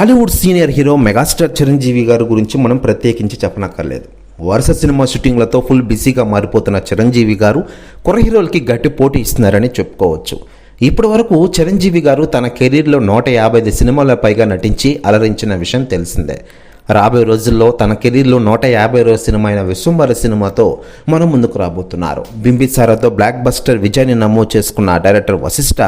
Tollywood senior hero megastar Chiranjeevi గారి గురించి మనం ప్రత్యేకించి చెప్పనక్కర్లేదు. వరుస సినిమా షూటింగ్లతో ఫుల్ బిజీగా మారిపోతున్న చిరంజీవి గారు కుర్ర హీరోలకి గట్టి పోటీ ఇస్తున్నారని చెప్పుకోవచ్చు. ఇప్పటి వరకు చిరంజీవి గారు తన కెరీర్లో నూట యాభై ఐదు సినిమాల పైగా నటించి అలరించిన విషయం తెలిసిందే. రాబోయే రోజుల్లో తన కెరీర్లో నూట యాభై రోజు సినిమా అయిన విశ్వంబర సినిమాతో మనం ముందుకు రాబోతున్నారు. బింబిసారాతో బ్లాక్ బస్టర్ విజయాన్ని నమోదు చేసుకున్న డైరెక్టర్ వశిష్ఠ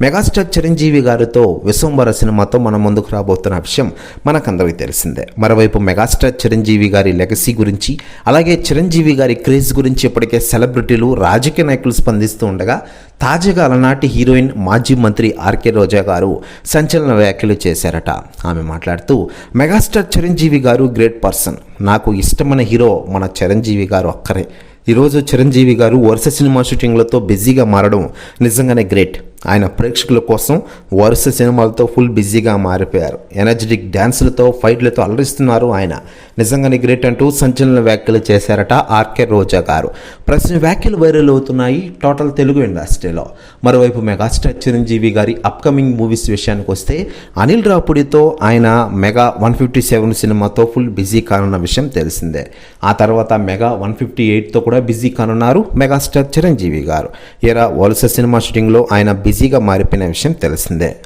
మెగాస్టార్ చిరంజీవి గారితో విశ్వంబర సినిమాతో మనం ముందుకు రాబోతున్న విషయం మనకందరికీ తెలిసిందే. మరోవైపు మెగాస్టార్ చిరంజీవి గారి లెగసీ గురించి అలాగే చిరంజీవి గారి క్రేజ్ గురించి ఇప్పటికే సెలబ్రిటీలు రాజకీయ నాయకులు స్పందిస్తూ ఉండగా తాజాగా అలనాటి హీరోయిన్ మాజీ మంత్రి ఆర్కే రోజా గారు సంచలన వ్యాఖ్యలు చేశారట. ఆమె మాట్లాడుతూ మెగాస్టార్ చిరంజీవి గారు గ్రేట్ పర్సన్. నాకు ఇష్టమైన హీరో మన చిరంజీవి గారు ఒక్కరే. ఈరోజు చిరంజీవి గారు వరుస సినిమా షూటింగ్లతో బిజీగా మారడం నిజంగానే గ్రేట్. ఆయన ప్రేక్షకుల కోసం వరుస సినిమాలతో ఫుల్ బిజీగా మారిపోయారు. ఎనర్జెటిక్ డ్యాన్సులతో ఫైట్లతో అలరిస్తున్నారు ఆయన. నిజంగానే గ్రేట్ అంటూ సంచలన వ్యాఖ్యలు చేశారట ఆర్కే రోజా గారు. ప్రస్తుతం వ్యాఖ్యలు వైరల్ అవుతున్నాయి టోటల్ తెలుగు ఇండస్ట్రీలో. మరోవైపు మెగాస్టార్ చిరంజీవి గారి అప్కమింగ్ మూవీస్ విషయానికి వస్తే అనిల్ రాపుడితో ఆయన మెగా వన్ ఫిఫ్టీ సెవెన్ సినిమాతో ఫుల్ బిజీ కానున్న విషయం తెలిసిందే. ఆ తర్వాత మెగా వన్ ఫిఫ్టీ ఎయిట్తో కూడా బిజీ కానున్నారు మెగాస్టార్ చిరంజీవి గారు. ఇరా వలస సినిమా షూటింగ్లో ఆయన బిజీగా మారిపోయిన విషయం తెలిసిందే.